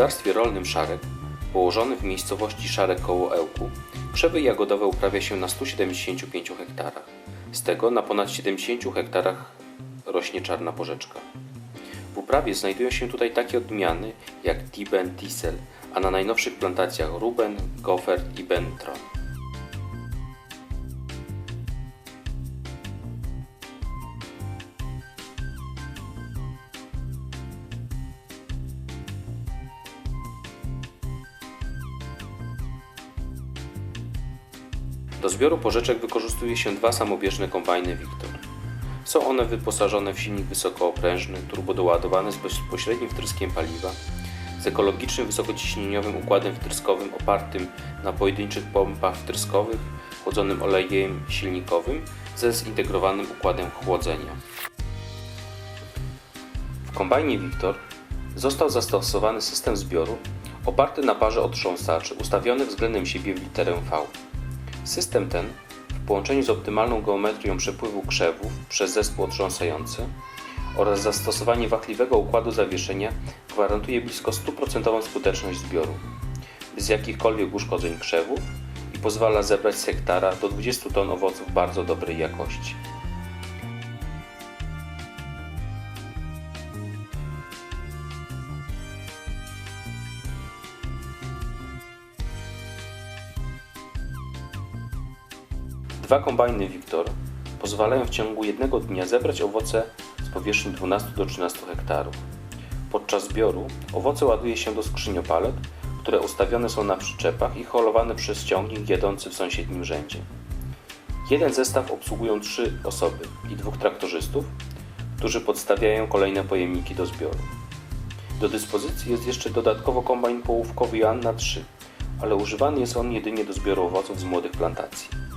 gospodarstwie rolnym Szarek, położonym w miejscowości Szarek koło Ełku, krzewy jagodowe uprawia się na 175 hektarach. Z tego na ponad 70 hektarach rośnie czarna porzeczka. W uprawie znajdują się tutaj takie odmiany jak Tiben, Tisel, a na najnowszych plantacjach Ruben, Goffert i Bentron. Do zbioru porzeczek wykorzystuje się dwa samobieżne kombajny Victor. Są one wyposażone w silnik wysokooprężny, turbodoładowany z bezpośrednim wtryskiem paliwa, z ekologicznym wysokociśnieniowym układem wtryskowym opartym na pojedynczych pompach wtryskowych, chłodzonym olejem silnikowym ze zintegrowanym układem chłodzenia. W kombajnie Victor został zastosowany system zbioru oparty na parze otrząsaczy ustawionych względem siebie w literę V. System ten, w połączeniu z optymalną geometrią przepływu krzewów przez zespół otrząsający oraz zastosowanie wachliwego układu zawieszenia gwarantuje blisko 100% skuteczność zbioru, bez jakichkolwiek uszkodzeń krzewów i pozwala zebrać z hektara do 20 ton owoców bardzo dobrej jakości. Dwa kombajny Victor pozwalają w ciągu jednego dnia zebrać owoce z powierzchni 12 do 13 hektarów. Podczas zbioru owoce ładuje się do skrzyniopalek, które ustawione są na przyczepach i holowane przez ciągnik jadący w sąsiednim rzędzie. Jeden zestaw obsługują trzy osoby i dwóch traktorzystów, którzy podstawiają kolejne pojemniki do zbioru. Do dyspozycji jest jeszcze dodatkowo kombajn połówkowy Joanna 3, ale używany jest on jedynie do zbioru owoców z młodych plantacji.